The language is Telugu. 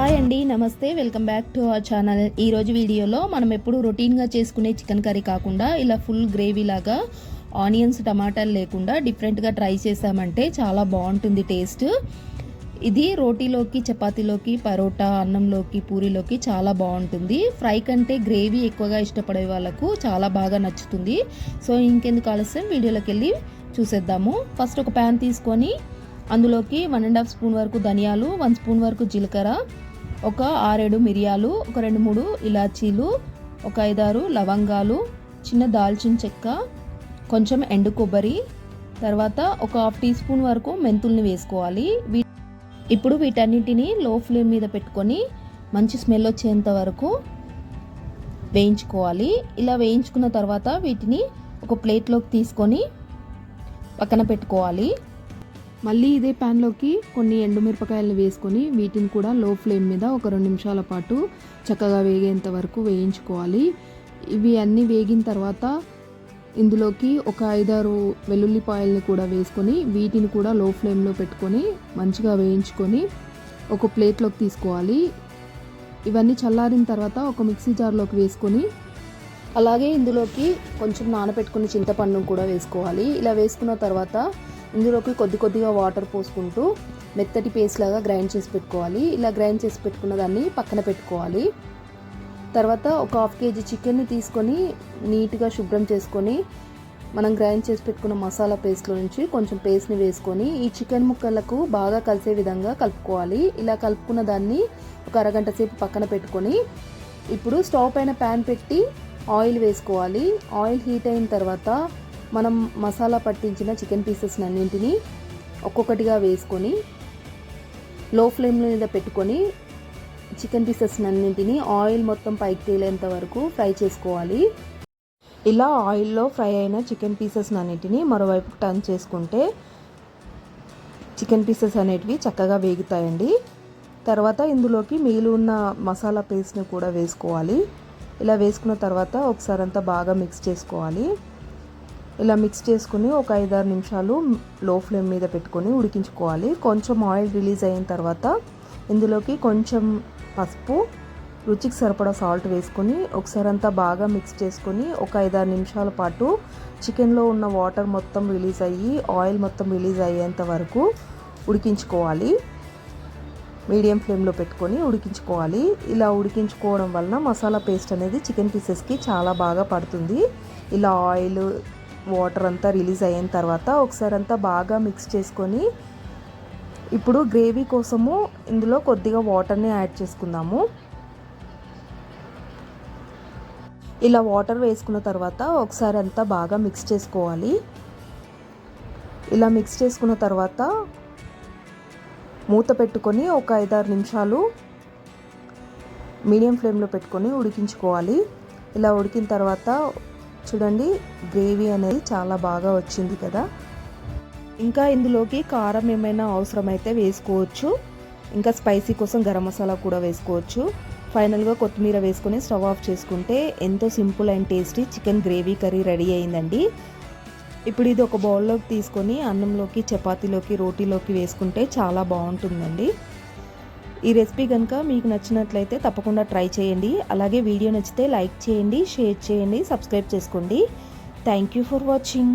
హాయ్ అండి నమస్తే. Welcome back to our channel. ఈరోజు వీడియోలో మనం ఎప్పుడు రొటీన్గా చేసుకునే చికెన్ కర్రీ కాకుండా ఇలా ఫుల్ గ్రేవీ లాగా ఆనియన్స్ టమాటాలు లేకుండా డిఫరెంట్గా ట్రై చేసామంటే చాలా బాగుంటుంది టేస్ట్. ఇది రోటీలోకి చపాతీలోకి పరోటా అన్నంలోకి పూరీలోకి చాలా బాగుంటుంది. ఫ్రై కంటే గ్రేవీ ఎక్కువగా ఇష్టపడే వాళ్ళకు చాలా బాగా నచ్చుతుంది. సో ఇంకెందుకు ఆలస్యం? వీడియోలోకి వెళ్ళి చూసేద్దాము. ఫస్ట్ ఒక ప్యాన్ తీసుకొని అందులోకి వన్ అండ్ హాఫ్ స్పూన్ వరకు ధనియాలు వన్ స్పూన్ వరకు జీలకర్ర ఒక ఆరేడు మిరియాలు ఒక రెండు మూడు ఇలాచీలు ఒక ఐదారు లవంగాలు చిన్న దాల్చిన చెక్క కొంచెం ఎండు కొబ్బరి తర్వాత ఒక హాఫ్ టీ స్పూన్ వరకు మెంతుల్ని వేసుకోవాలి. వీ ఇప్పుడు వీటన్నిటిని లో ఫ్లేమ్ మీద పెట్టుకొని మంచి స్మెల్ వచ్చేంత వరకు వేయించుకోవాలి. ఇలా వేయించుకున్న తర్వాత వీటిని ఒక ప్లేట్లోకి తీసుకొని పక్కన పెట్టుకోవాలి. మళ్ళీ ఇదే ప్యాన్లోకి కొన్ని ఎండుమిరపకాయలను వేసుకొని వీటిని కూడా లో ఫ్లేమ్ మీద ఒక రెండు నిమిషాల పాటు చక్కగా వేగేంత వరకు వేయించుకోవాలి. ఇవి అన్నీ వేగిన తర్వాత ఇందులోకి ఒక ఐదారు వెల్లుల్లిపాయల్ని కూడా వేసుకొని వీటిని కూడా లో ఫ్లేమ్లో పెట్టుకొని మంచిగా వేయించుకొని ఒక ప్లేట్లోకి తీసుకోవాలి. ఇవన్నీ చల్లారిన తర్వాత ఒక మిక్సీ జార్లోకి వేసుకొని అలాగే ఇందులోకి కొంచెం నానబెట్టుకుని చింతపండును కూడా వేసుకోవాలి. ఇలా వేసుకున్న తర్వాత ఇందులోకి కొద్ది కొద్దిగా వాటర్ పోసుకుంటూ మెత్తటి పేస్ట్ లాగా గ్రైండ్ చేసి పెట్టుకోవాలి. ఇలా గ్రైండ్ చేసి పెట్టుకున్న దాన్ని పక్కన పెట్టుకోవాలి. తర్వాత ఒక హాఫ్ కేజీ చికెన్ని తీసుకొని నీట్గా శుభ్రం చేసుకొని మనం గ్రైండ్ చేసి పెట్టుకున్న మసాలా పేస్ట్లో నుంచి కొంచెం పేస్ట్ని వేసుకొని ఈ చికెన్ ముక్కలకు బాగా కలిసే విధంగా కలుపుకోవాలి. ఇలా కలుపుకున్న దాన్ని ఒక అరగంట సేపు పక్కన పెట్టుకొని ఇప్పుడు స్టవ్ పైన ప్యాన్ పెట్టి ఆయిల్ వేసుకోవాలి. ఆయిల్ హీట్ అయిన తర్వాత మనం మసాలా పట్టించిన చికెన్ పీసెస్ అన్నింటినీ ఒక్కొక్కటిగా వేసుకొని లో ఫ్లేమ్ మీద పెట్టుకొని చికెన్ పీసెస్ అన్నింటినీ ఆయిల్ మొత్తం పైకి తేలేంత వరకు ఫ్రై చేసుకోవాలి. ఇలా ఆయిల్లో ఫ్రై అయిన చికెన్ పీసెస్ అన్నింటినీ మరోవైపు టర్న్ చేసుకుంటే చికెన్ పీసెస్ అనేటివి చక్కగా వేగుతాయండి. తర్వాత ఇందులోకి మిగిలి ఉన్న మసాలా పేస్ట్ని కూడా వేసుకోవాలి. ఇలా వేసుకున్న తర్వాత ఒకసారి అంతా బాగా మిక్స్ చేసుకోవాలి. ఇలా మిక్స్ చేసుకుని ఒక ఐదారు నిమిషాలు లో ఫ్లేమ్ మీద పెట్టుకొని ఉడికించుకోవాలి. కొంచెం ఆయిల్ రిలీజ్ అయిన తర్వాత ఇందులోకి కొంచెం పసుపు రుచికి సరిపడా సాల్ట్ వేసుకొని ఒకసారి అంతా బాగా మిక్స్ చేసుకొని ఒక ఐదారు నిమిషాల పాటు చికెన్లో ఉన్న వాటర్ మొత్తం రిలీజ్ అయ్యి ఆయిల్ మొత్తం రిలీజ్ అయ్యేంత వరకు ఉడికించుకోవాలి. మీడియం ఫ్లేమ్లో పెట్టుకొని ఉడికించుకోవాలి. ఇలా ఉడికించుకోవడం వలన మసాలా పేస్ట్ అనేది చికెన్ పీసెస్కి చాలా బాగా పడుతుంది. ఇలా ఆయిల్ వాటర్ అంతా రిలీజ్ అయిన తర్వాత ఒకసారి అంతా బాగా మిక్స్ చేసుకొని ఇప్పుడు గ్రేవీ కోసము ఇందులో కొద్దిగా వాటర్ని యాడ్ చేసుకుందాము. ఇలా వాటర్ వేసుకున్న తర్వాత ఒకసారి అంతా బాగా మిక్స్ చేసుకోవాలి. ఇలా మిక్స్ చేసుకున్న తర్వాత మూత పెట్టుకొని ఒక ఐదారు నిమిషాలు మీడియం ఫ్లేమ్లో పెట్టుకొని ఉడికించుకోవాలి. ఇలా ఉడికిన తర్వాత చూడండి గ్రేవీ అనేది చాలా బాగా వచ్చింది కదా. ఇంకా ఇందులోకి కారం ఏమైనా అవసరమైతే వేసుకోవచ్చు. ఇంకా స్పైసీ కోసం గరం మసాలా కూడా వేసుకోవచ్చు. ఫైనల్గా కొత్తిమీర వేసుకొని స్టవ్ ఆఫ్ చేసుకుంటే ఎంతో simple and tasty chicken gravy curry ready అయిందండి. ఇప్పుడు ఇది ఒక బౌల్లోకి తీసుకొని అన్నంలోకి చపాతీలోకి రోటీలోకి వేసుకుంటే చాలా బాగుంటుందండి. ఈ రెసిపీ కనుక మీకు నచ్చినట్లయితే తప్పకుండా ట్రై చేయండి. అలాగే వీడియో నచ్చితే లైక్ చేయండి షేర్ చేయండి సబ్స్క్రైబ్ చేసుకోండి. Thank you for watching